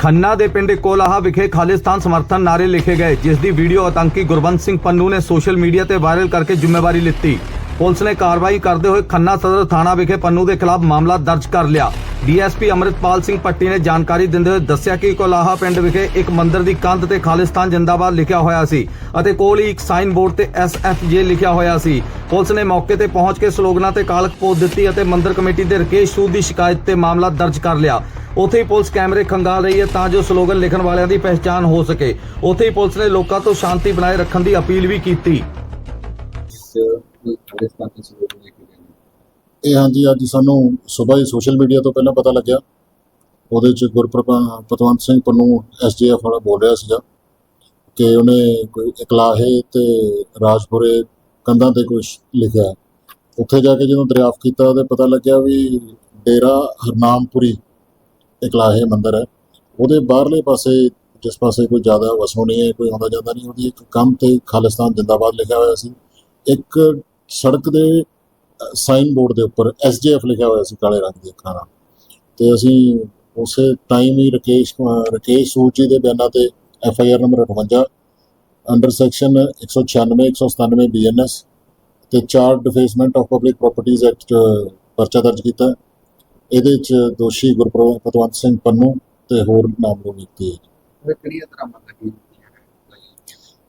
ਖੰਨਾ ਦੇ ਪਿੰਡ ਕੋਲਾਹਾ ਵਿਖੇ ਖਾਲਿਸਤਾਨ ਸਮਰਥਨ ਨਾਰੇ ਲਿਖੇ ਗਏ, ਜਿਸ ਦੀ ਵੀਡੀਓ ਆਤੰਕੀ ਗੁਰਬੰਦ ਸਿੰਘ ਪੰਨੂ ਨੇ ਸੋਸ਼ਲ ਮੀਡੀਆ ਤੇ ਵਾਇਰਲ ਕਰਕੇ ਜ਼ਿੰਮੇਵਾਰੀ ਲਿੱਤੀ। ਪੁਲਿਸ ਨੇ ਕਾਰਵਾਈ ਕਰਦੇ ਹੋਏ ਖੰਨਾ ਸਦਰ ਥਾਣਾ ਵਿਖੇ ਪੰਨੂ ਦੇ ਖਿਲਾਫ ਮਾਮਲਾ ਦਰਜ ਕਰ ਲਿਆ। ਡੀਐਸਪੀ ਅਮਰਿਤਪਾਲ ਸਿੰਘ ਪੱਟੀ ਨੇ ਜਾਣਕਾਰੀ ਦਿੰਦੇ ਹੋਏ ਦੱਸਿਆ ਕਿ ਕੋਲਾਹਾ ਪਿੰਡ ਵਿਖੇ ਇੱਕ ਮੰਦਿਰ ਦੀ ਕੰਧ ਤੇ ਖਾਲਿਸਤਾਨ ਜਿੰਦਾਬਾਦ ਲਿਖਿਆ ਹੋਇਆ ਸੀ ਅਤੇ ਕੋਲ ਹੀ ਇੱਕ ਸਾਈਨ ਬੋਰਡ ਤੇ ਐਸਐਫਜੇ ਲਿਖਿਆ ਹੋਇਆ ਸੀ। ਪੁਲਿਸ ਨੇ ਮੌਕੇ ਤੇ ਪਹੁੰਚ ਕੇ ਸਲੋਗਨਾਂ ਤੇ ਕਾਲਕ ਪੋਦ ਦਿੱਤੀ ਅਤੇ ਮੰਦਿਰ ਕਮੇਟੀ ਦੇ ਰਕੇਸ਼ ਸੂਦ ਦੀ ਸ਼ਿਕਾਇਤ ਤੇ ਮਾਮਲਾ ਦਰਜ ਕਰ ਲਿਆ। ਉੱਥੇ ਹੀ ਪੁਲਿਸ ਕੈਮਰੇ ਖੰਗਾਲ ਰਹੀ ਹੈ ਤਾਂ ਜੋ ਸਲੋਗਨ ਲਿਖਣ ਵਾਲਿਆਂ ਦੀ ਪਹਿਚਾਣ ਹੋ ਸਕੇ। ਉੱਥੇ ਹੀ ਪੁਲਿਸ ਨੇ ਲੋਕਾਂ ਤੋਂ ਸ਼ਾਂਤੀ ਬਣਾਏ ਰੱਖਣ ਦੀ ਅਪੀਲ ਵੀ ਕੀਤੀ। ਇਹ ਹਾਂਜੀ, ਅੱਜ ਸਾਨੂੰ ਸਵੇਰ ਹੀ ਸੋਸ਼ਲ ਮੀਡੀਆ ਤੋਂ ਪਹਿਲਾਂ ਪਤਾ ਲੱਗਿਆ। ਉਹਦੇ ਚ ਗੁਰਪ੍ਰਭ- ਪਤਵੰਤ ਸਿੰਘ ਪੰਨੂ ਐਸਜੀਐਫ ਵਾਲਾ ਬੋਲ ਰਿਹਾ ਸੀਗਾ ਕਿ ਉਹਨੇ ਕੋਈ ਇਕਲਾਹੇ ਤੇ ਰਾਜਪੁਰੇ ਕੰਧਾਂ ਤੇ ਕੁਝ ਲਿਖਿਆ ਉੱਥੇ ਜਾ ਕੇ ਜਦੋਂ ਦਰਿਆਫਤ ਕੀਤਾ ਤੇ ਪਤਾ ਲੱਗਿਆ ਵੀ ਡੇਰਾ ਹਰਨਾਮਪੁਰੀ ਇਕਲਾਹੇ ਮੰਦਰ ਹੈ। ਉਹਦੇ ਬਾਹਰਲੇ ਪਾਸੇ, ਜਿਸ ਪਾਸੇ ਕੋਈ ਜ਼ਿਆਦਾ ਵਸੋਂ ਨਹੀਂ ਹੈ, ਕੋਈ ਆਉਂਦਾ ਜਾਂਦਾ ਨਹੀਂ, ਉਹਦੀ ਇੱਕ ਕੰਧ ਤੇ ਖਾਲਿਸਤਾਨ ਜਿੰਦਾਬਾਦ ਲਿਖਿਆ ਹੋਇਆ ਸੀ। ਇੱਕ ਸੜਕ ਦੇ ਸਾਈਨ ਬੋਰਡ ਦੇ ਉੱਪਰ ਐਸਜੀਐਫ ਲਿਖਿਆ ਹੋਇਆ ਸੀ ਕਾਲੇ ਰੰਗ ਦੇ ਅੱਖਰਾਂ ਨਾਲ। ਤੇ ਅਸੀਂ ਉਸੇ ਟਾਈਮ ਹੀ ਰਕੇਸ਼ ਕੁਮਾਰ- ਰਕੇਸ਼ ਸੂਚੀ ਦੇ ਬਿਆਨਾਂ ਤੇ F I R number 58 under section 196 197 BNS ਤੇ ਚਾਰ defacement of public properties act ਪਰਚਾ ਦਰਜ ਕੀਤਾ। ਇਹਦੇ ਚ ਦੋਸ਼ੀ ਗੁਰਪ੍ਰਵ ਪਤਵੰਤ ਸਿੰਘ ਪੰਨੂ ਤੇ ਹੋਰ ਨਾਮਰੋ ਵਿਅਕਤੀ ਹੈ ਕਿਹੜੀਆਂ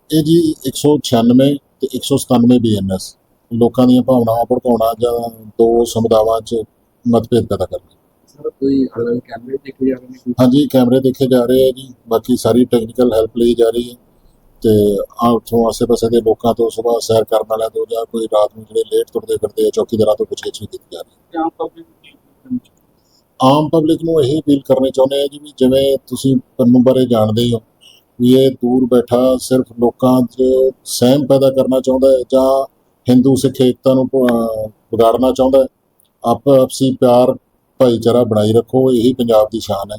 ਇਹ ਜੀ 196 ਤੇ 197 ਬੀਐਨਐਸ ਲੋਕਾਂ ਦੀਆਂ ਭਾਵਨਾਵਾਂ ਭੜਕਾਉਣਾ ਜਾਂ ਦੋ ਸਮੁਦਾਵਾਂ 'ਚ ਮਤਭੇਦ ਪੈਦਾ ਕਰਨਾ। ਸਰ ਕੋਈ ਅਲੱਗ ਕੈਮਰੇ ਦੇਖੇ ਜਾ ਰਹੇ ਨੇ ਹਾਂਜੀ ਕੈਮਰੇ ਦੇਖੇ ਜਾ ਰਹੇ ਆ ਜੀ। ਬਾਕੀ ਸਾਰੀ ਟੈਕਨੀਕਲ ਹੈਲਪ ਲਈ ਜਾ ਰਹੀ ਹੈ। ਤੇ ਆ ਉੱਥੋਂ ਆਸੇ-ਪਾਸੇ ਦੇ ਲੋਕਾਂ ਤੋਂ ਸਵੇਰ ਸੈਰ ਕਰਨ ਵਾਲਿਆਂ ਤੋਂ ਜਾਂ ਕੋਈ ਰਾਤ ਨੂੰ ਜਿਹੜੇ ਲੇਟ ਤੁਰਦੇ ਫਿਰਦੇ ਆ ਚੌਕੀਦਾਰਾਂ ਤੋਂ ਵੀ ਕੀਤੀ ਜਾ ਰਹੀ ਹੈ। ਆਮ ਪਬਲਿਕ ਆਮ ਪਬਲਿਕ ਨੂੰ ਇਹ ਅਪੀਲ ਕਰਨੀ ਚਾਹੁੰਦੇ ਆ ਜੀ ਵੀ ਜਿਵੇਂ ਤੁਸੀਂ ਪੰਨੂ ਬਾਰੇ ਜਾਣਦੇ ਹੀ ਹੋ ਵੀ ਇਹ ਦੂਰ ਬੈਠਾ ਸਿਰਫ ਲੋਕਾਂ 'ਚ ਸਹਿਮ ਪੈਦਾ ਕਰਨਾ ਚਾਹੁੰਦਾ ਹੈ ਜਾਂ ਹਿੰਦੂ ਸਿੱਖ ਏਕਤਾ ਨੂੰ ਵਿਗਾੜਨਾ ਚਾਹੁੰਦਾ ਹੈ, ਆਪ ਆਪਸੀ ਪਿਆਰ ਭਾਈਚਾਰਾ ਬਣਾਈ ਰੱਖੋ, ਇਹੀ ਪੰਜਾਬ ਦੀ ਸ਼ਾਨ ਹੈ।